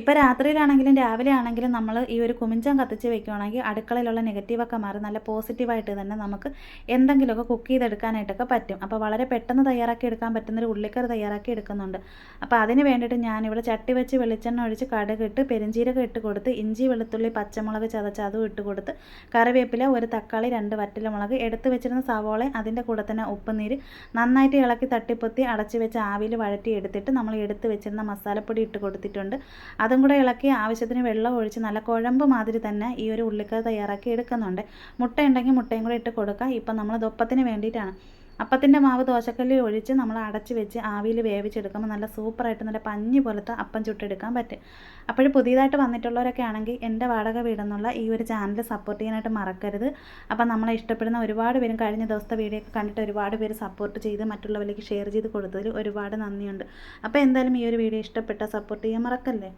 ഇപ്പോൾ രാത്രിയിലാണെങ്കിലും രാവിലെ ആണെങ്കിലും നമ്മൾ ഈ ഒരു കുമിഞ്ചം കത്തിച്ച് വെക്കുകയാണെങ്കിൽ അടുക്കളയിലുള്ള നെഗറ്റീവൊക്കെ മാറി നല്ല പോസിറ്റീവായിട്ട് തന്നെ നമുക്ക് എന്തെങ്കിലുമൊക്കെ കുക്ക് ചെയ്തെടുക്കാനായിട്ടൊക്കെ പറ്റും. അപ്പോൾ വളരെ പെട്ടെന്ന് തയ്യാറാക്കി എടുക്കാൻ പറ്റുന്നൊരു ഉള്ളിക്കറി തയ്യാറാക്കി എടുക്കുന്നുണ്ട്. അപ്പോൾ അതിന് വേണ്ടിയിട്ട് ഞാനിവിടെ ചട്ടി വെച്ച് വെളിച്ചെണ്ണ ഒഴിച്ച് കടുക് ഇട്ട് പെരിഞ്ചീരകം ഇട്ട് കൊടുത്ത് ഇഞ്ചി വെളുത്തുള്ളി പച്ചമുളക് ചതച്ച് അതും ഇട്ട് കൊടുത്ത് കറിവേപ്പില ഒരു തക്കാളി രണ്ട് വറ്റലമുളക് എടുത്ത് വെച്ചിരുന്ന സവോള അതിന്റെ കൂടെ തന്നെ ഉപ്പുനീര് നന്നായിട്ട് ഇളക്കി തട്ടിപ്പൊത്തി അടച്ച് വെച്ച് ആവിയിൽ വഴറ്റി എടുത്തിട്ട് നമ്മൾ എടുത്ത് വെച്ചിരുന്ന മസാലപ്പൊടി ഇട്ട് കൊടുത്തിട്ടുണ്ട്. അതും കൂടെ ഇളക്കി ആവശ്യത്തിന് വെള്ളം ഒഴിച്ച് നല്ല കുഴമ്പ് മാതിരി തന്നെ ഈ ഒരു ഉള്ളിക്കറി തയ്യാറാക്കി എടുക്കുന്നുണ്ട്. മുട്ട ഉണ്ടെങ്കിൽ മുട്ടയും കൂടെ ഇട്ട് കൊടുക്കുക. ഇപ്പം നമ്മൾ ദൊപ്പത്തിന് വേണ്ടിയിട്ടാണ്. അപ്പത്തിന്റെ മാവ് ദോശക്കല്ലിൽ ഒഴിച്ച് നമ്മൾ അടച്ച് വെച്ച് ആവിയിൽ വേവിച്ചെടുക്കുമ്പോൾ നല്ല സൂപ്പറായിട്ട് നല്ല പഞ്ഞി പോലത്തെ അപ്പം ചുട്ടെടുക്കാൻ പറ്റും. അപ്പോൾ പുതിയതായിട്ട് വന്നിട്ടുള്ളവരൊക്കെ ആണെങ്കിൽ എന്റെ വാടക വീടെന്നുള്ള ഈ ഒരു ചാനൽ സപ്പോർട്ട് ചെയ്യാനായിട്ട് മറക്കരുത്. അപ്പം നമ്മളെ ഇഷ്ടപ്പെടുന്ന ഒരുപാട് പേരും കഴിഞ്ഞ ദിവസത്തെ വീഡിയോ ഒക്കെ കണ്ടിട്ട് ഒരുപാട് പേര് സപ്പോർട്ട് ചെയ്ത് മറ്റുള്ളവരിലേക്ക് ഷെയർ ചെയ്ത് കൊടുത്തതിൽ ഒരുപാട് നന്ദിയുണ്ട്. അപ്പോൾ എന്തായാലും ഈ ഒരു വീഡിയോ ഇഷ്ടപ്പെട്ട സപ്പോർട്ട് ചെയ്യാൻ മറക്കല്ലേ?